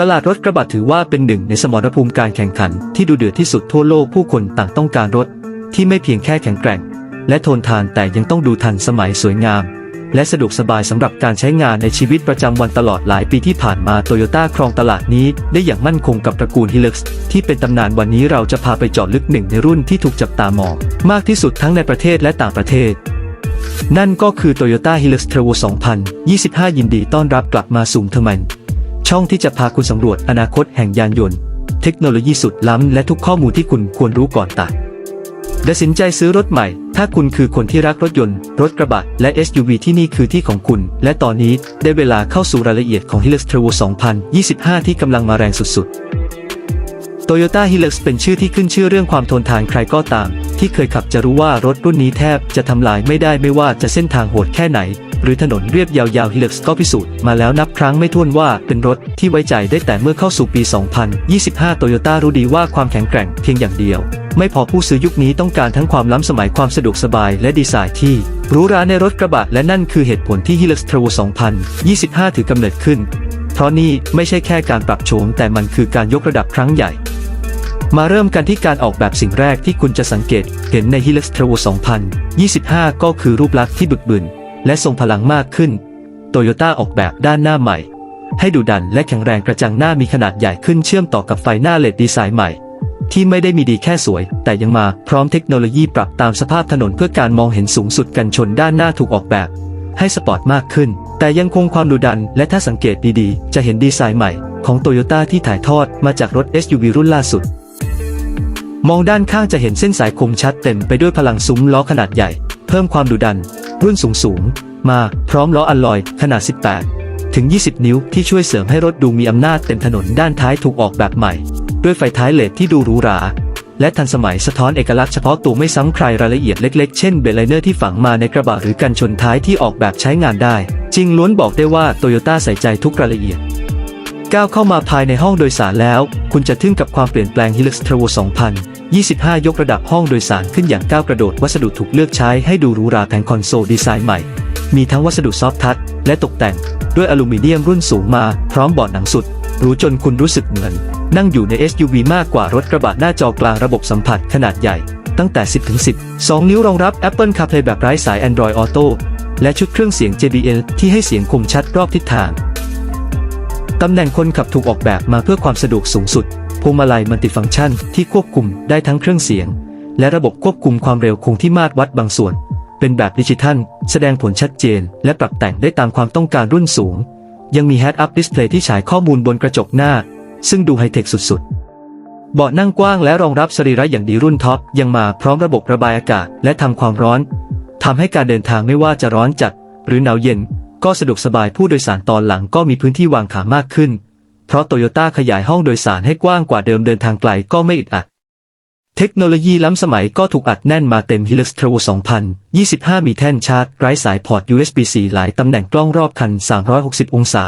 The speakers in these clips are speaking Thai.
ตลาดรถกระบะถือว่าเป็นหนึ่งในสมรภูมิการแข่งขันที่ดูเดือดที่สุดทั่วโลกผู้คนต่างต้องการรถ ที่ไม่เพียงแค่แข็งแกร่ง และทนทานแต่ยังต้องดูทันสมัยสวยงาม และสะดวกสบายสำหรับการใช้งานในชีวิตประจำวันตลอดหลายปีที่ผ่านมาโตโยต้าครองตลาดนี้ได้อย่างมั่นคงกับตระกูลฮิล x ที่เป็นตำนานวันนี้เราจะพาไปเจาะลึกหนึ่งในรุ่นที่ถูกจับตามองมากที่สุดทั้งในประเทศและต่างประเทศนั่นก็คือ Toyota Hilux Travel 2025 ยินดีต้อนรับกลับมาสู่เทอร์มัน ช่องที่จะพาคุณสำรวจอนาคตแห่งยานยนต์ เทคโนโลยีสุดล้ำและทุกข้อมูลที่คุณควรรู้ก่อนตัดตัดสินใจซื้อรถใหม่ ถ้าคุณคือคนที่รักรถยนต์ รถกระบะ และ SUV ที่นี่คือที่ของคุณ และตอนนี้ได้เวลาเข้าสู่รายละเอียดของ Hilux Travel 2025 ที่กำลังมาแรงสุดๆ Toyota Hilux เป็นชื่อที่ขึ้นชื่อเรื่องความทนทานใครก็ตาม ที่เคยขับจะรู้ว่ารถรุ่นนี้แทบจะทำลายไม่ได้ไม่ว่าจะเส้นทางโหดแค่ไหน หรือถนนเรียบยาวๆ Hilux ก็พิสูจน์มาแล้วนับครั้งไม่ถ้วนว่าเป็นรถที่ไว้ใจได้แต่เมื่อเข้าสู่ปี 2025 Toyota รู้ดีว่าความแข็งแกร่งเพียงอย่างเดียว ไม่พอผู้ซื้อยุคนี้ต้องการทั้งความล้ำสมัยความสะดวกสบายและดีไซน์ที่หรูหราในรถกระบะและนั่นคือเหตุผลที่ Hilux Travel 2025 ถือกำเนิดขึ้น เพราะนี่ไม่ใช่แค่การปรับโฉมแต่มันคือการยกระดับครั้งใหญ่ มาเริ่มกันที่การออกแบบสิ่งแรกที่คุณจะสังเกต เห็นใน h i l ล x t r a v 2025 ก็คือรูปลักษณ์ที่บึกบึน และทรงพลังมากขึ้น โตโยต้าออกแบบด้านหน้าใหม่ ให้ดูดันและแข็งแรงกระจังหน้ามีขนาดใหญ่ขึ้นเชื่อมต่อกับไฟหน้าเลดดีไซน์ใหม่ ที่ไม่ได้มีดีแค่สวย แต่ยังมาพร้อมเทคโนโลยีปรับตามสภาพถนนเพื่อการมองเห็นสูงสุดกันชนด้านหน้าถูกออกแบบ ให้สปอร์ตมากขึ้น แต่ยังคงความดุดัน และถ้าสังเกตดีๆ จะเห็นดีไซน์ใหม่ของโตโยต้าที่ถ่ายทอดมาจากรถ SUV รุ่นล่าสุดมองด้านข้างจะเห็นเส้นสายคมชัดเต็มไปด้วยพลังซุ้มล้อขนาดใหญ่ เพิ่มความดุดัน รุ่นสูงสูงมาพร้อมล้ออัลลอยขนาด 18 ถึง 20 นิ้วที่ช่วยเสริมให้รถดูมีอำนาจเต็มถนนด้านท้ายถูกออกแบบใหม่ ด้วยไฟท้ายเลดที่ดูหรูหรา และทันสมัยสะท้อนเอกลักษณ์เฉพาะตัวไม่ซ้ำใครรายละเอียดเล็กๆ เช่นเบลไลเนอร์ที่ฝังมาในกระบะหรือกันชนท้ายที่ออกแบบใช้งานได้ จริงล้วนบอกได้ว่าโตโยต้าใส่ใจทุกรายละเอียดก้าวเข้ามาภายในห้องโดยสารแล้ว คุณจะทึ่งกับความเปลี่ยนแปลงฮิลล์สทัวร์2000 25 ยกระดับห้องโดยสารขึ้นอย่างก้าวกระโดด วัสดุถูกเลือกใช้ให้ดูหรูหราแผงคอนโซลดีไซน์ใหม่ มีทั้งวัสดุซอฟทัชและตกแต่ง ด้วยอลูมิเนียมรุ่นสูงมา พร้อมเบาะหนังสุดหรูจนคุณรู้สึกเหมือน นั่งอยู่ใน SUV มากกว่ารถกระบะหน้าจอกลางระบบสัมผัสขนาดใหญ่ ตั้งแต่ 10ถึง10 2 นิ้วรองรับ Apple CarPlay แบบไร้สาย Android Auto และชุดเครื่องเสียง JBL ที่ให้เสียงคมชัดรอบทิศทางตำแหน่งคนขับถูกออกแบบมาเพื่อความสะดวกสูงสุด พวงมาลัยมัลติฟังก์ชันที่ควบคุมได้ทั้งเครื่องเสียง และระบบควบคุมความเร็วคงที่มาตรวัดบางส่วน เป็นแบบดิจิทัล แสดงผลชัดเจน และปรับแต่งได้ตามความต้องการรุ่นสูง ยังมี Head-Up Display ที่ฉายข้อมูลบนกระจกหน้า ซึ่งดูไฮเทคสุดๆ เบาะนั่งกว้างและรองรับสรีระอย่างดีรุ่นท็อปยังมาพร้อมระบบระบายอากาศและทำความร้อนทำให้การเดินทางไม่ว่าจะร้อนจัด หรือหนาวเย็น ก็สะดวกสบายผู้โดยสารตอนหลังก็มีพื้นที่วางขามากขึ้น เพราะโตโยต้าขยายห้องโดยสารให้กว้างกว่าเดิมเดินทางไกลก็ไม่อึดอัด เทคโนโลยีล้ำสมัยก็ถูกอัดแน่นมาเต็ม Hilux Travel 2025 มีแท่นชาร์จไร้สายพอร์ต USB-C หลายตำแหน่งกล้องรอบคัน 360 องศา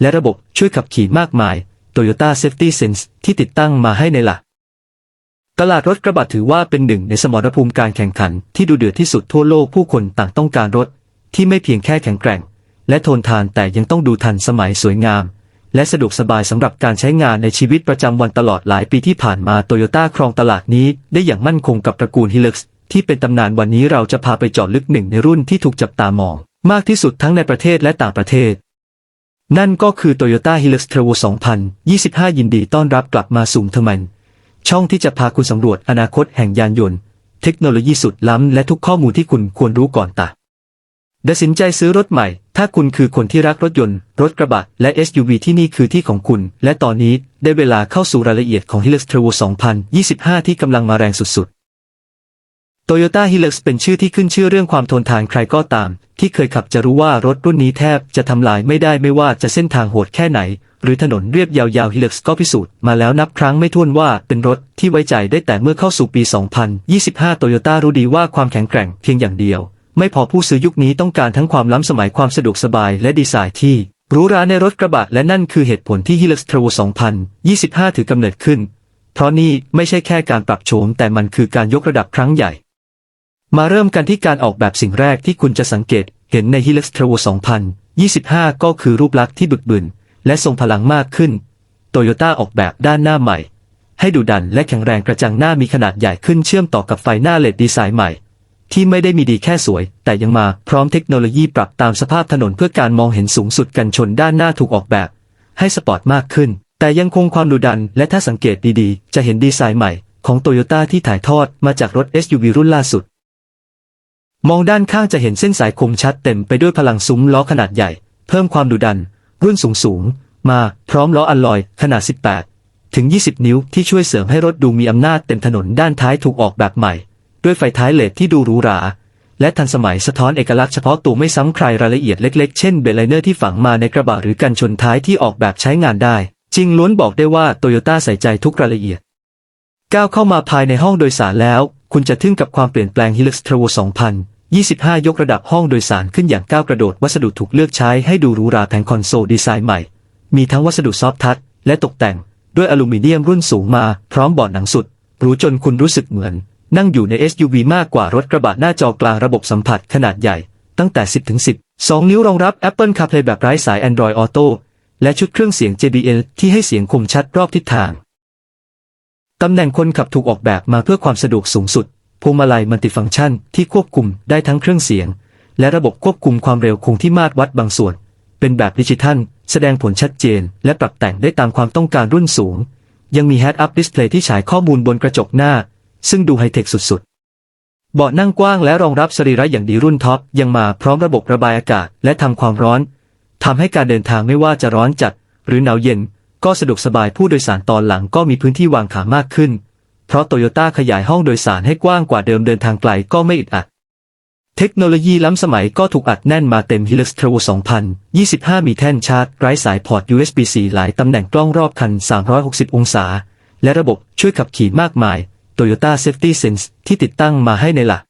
และระบบช่วยขับขี่มากมาย Toyota Safety Sense ที่ติดตั้งมาให้ในหลักตลาดรถกระบะถือว่าเป็นหนึ่งในสมรภูมิการแข่งขันที่ดูเดือดที่สุดทั่วโลกผู้คนต่างต้องการรถ ที่ไม่เพียงแค่แข็งแกร่ง และทนทานแต่ยังต้องดูทันสมัยสวยงาม และสะดวกสบายสำหรับการใช้งานในชีวิตประจำวันตลอดหลายปีที่ผ่านมาโตโยต้าครองตลาดนี้ได้อย่างมั่นคงกับตระกูล Hilux ที่เป็นตำนานวันนี้เราจะพาไปเจาะลึกหนึ่งในรุ่นที่ถูกจับตามอง มากที่สุดทั้งในประเทศและต่างประเทศ นั่นก็คือ Toyota Hilux Travel 2025 ยินดีต้อนรับกลับมาสู่เทมันช่องที่จะพาคุณสำรวจอนาคตแห่งยานยนต์ เทคโนโลยีสุดล้ำและทุกข้อมูลที่คุณควรรู้ก่อนตัดตัดสินใจซื้อรถใหม่ถ้าคุณคือคนที่รักรถยนต์ รถกระบะ และ SUV ที่นี่คือที่ของคุณ และตอนนี้ได้เวลาเข้าสู่รายละเอียดของ Hilux Travel 2025 ที่กำลังมาแรงสุดๆ Toyota Hilux เป็นชื่อที่ขึ้นชื่อเรื่องความทนทานใครก็ตาม ที่เคยขับจะรู้ว่ารถรุ่นนี้แทบจะทำลายไม่ได้ไม่ว่าจะเส้นทางโหดแค่ไหน หรือถนนเรียบยาวๆ Hilux ก็พิสูจน์มาแล้วนับครั้งไม่ถ้วนว่าเป็นรถที่ไว้ใจได้แต่เมื่อเข้าสู่ปี 2025 Toyota รู้ดีว่าความแข็งแกร่งเพียงอย่างเดียว ไม่พอผู้ซื้อยุคนี้ต้องการทั้งความล้ำสมัยความสะดวกสบายและดีไซน์ที่หรูหราในรถกระบะและนั่นคือเหตุผลที่ Hilux Travel 2025 ถือกำเนิดขึ้น เพราะนี่ไม่ใช่แค่การปรับโฉมแต่มันคือการยกระดับครั้งใหญ่ มาเริ่มกันที่การออกแบบสิ่งแรกที่คุณจะสังเกตเห็นใน Hilux Travel 2025 ก็คือรูปลักษณ์ที่บึกบึนและทรงพลังมากขึ้น โตโยต้าออกแบบด้านหน้าใหม่ ให้ดูดันและแข็งแรงกระจังหน้ามีขนาดใหญ่ขึ้นเชื่อมต่อกับไฟหน้าเลดดีไซน์ใหม่ ที่ไม่ได้มีดีแค่สวย แต่ยังมาพร้อมเทคโนโลยีปรับตามสภาพถนนเพื่อการมองเห็นสูงสุดกันชนด้านหน้าถูกออกแบบ ให้สปอร์ตมากขึ้น แต่ยังคงความดุดัน และถ้าสังเกตดีๆ จะเห็นดีไซน์ใหม่ของโตโยต้าที่ถ่ายทอดมาจากรถ SUV รุ่นล่าสุด มองด้านข้างจะเห็นเส้นสายคมชัดเต็มไปด้วยพลังซุ้มล้อขนาดใหญ่ เพิ่มความดุดัน รุ่นสูงสูงมาพร้อมล้ออัลลอยขนาด 18 ถึง 20 นิ้วที่ช่วยเสริมให้รถดูมีอำนาจเต็มถนนด้านท้ายถูกออกแบบใหม่ ด้วยไฟท้ายเลดที่ดูหรูหรา และทันสมัยสะท้อนเอกลักษณ์เฉพาะตัวไม่ซ้ำใครรายละเอียดเล็กๆ เช่นเบลไลเนอร์ที่ฝังมาในกระบะหรือกันชนท้ายที่ออกแบบใช้งานได้ จริงล้วนบอกได้ว่าโตโยต้าใส่ใจทุกรายละเอียด ก้าวเข้ามาภายในห้องโดยสารแล้ว คุณจะทึ่งกับความเปลี่ยนแปลง Hilux Travel 2025 ยกระดับห้องโดยสารขึ้นอย่างก้าวกระโดด วัสดุถูกเลือกใช้ให้ดูหรูหราแผงคอนโซลดีไซน์ใหม่ มีทั้งวัสดุซอฟท์ทัชและตกแต่ง ด้วยอลูมิเนียมรุ่นสูงมา พร้อมเบาะหนังสุดหรู้จนคุณรู้สึกเหมือน นั่งอยู่ใน SUV มากกว่ารถกระบะหน้าจอกลางระบบสัมผัสขนาดใหญ่ ตั้งแต่ 10ถึง10 2 นิ้วรองรับ Apple CarPlay แบบไร้สาย Android Auto และชุดเครื่องเสียง JBL ที่ให้เสียงคมชัดรอบทิศทาง ตำแหน่งคนขับถูกออกแบบมาเพื่อความสะดวกสูงสุดพวงมาลัยมัลติฟังก์ชันที่ควบคุมได้ทั้งเครื่องเสียง และระบบควบคุมความเร็วคงที่มาตรวัดบางส่วน เป็นแบบดิจิทัล แสดงผลชัดเจน และปรับแต่งได้ตามความต้องการรุ่นสูง ยังมี Head-Up Display ที่ฉายข้อมูลบนกระจกหน้า ซึ่งดูไฮเทคสุดๆ เบาะนั่งกว้างและรองรับสรีระอย่างดีรุ่นท็อปยังมาพร้อมระบบระบายอากาศและทำความร้อนทำให้การเดินทางไม่ว่าจะร้อนจัด หรือหนาวเย็น ก็สะดวกสบายผู้โดยสารตอนหลังก็มีพื้นที่วางขามากขึ้น เพราะโตโยต้าขยายห้องโดยสารให้กว้างกว่าเดิมเดินทางไกลก็ไม่อึดอัด เทคโนโลยีล้ำสมัยก็ถูกอัดแน่นมาเต็ม Hilux Travel 2025 มีแท่นชาร์จไร้สายพอร์ต USB-C หลายตำแหน่งกล้องรอบคัน 360 องศา และระบบช่วยขับขี่มากมาย Toyota Safety Sense ที่ติดตั้งมาให้ในหลัก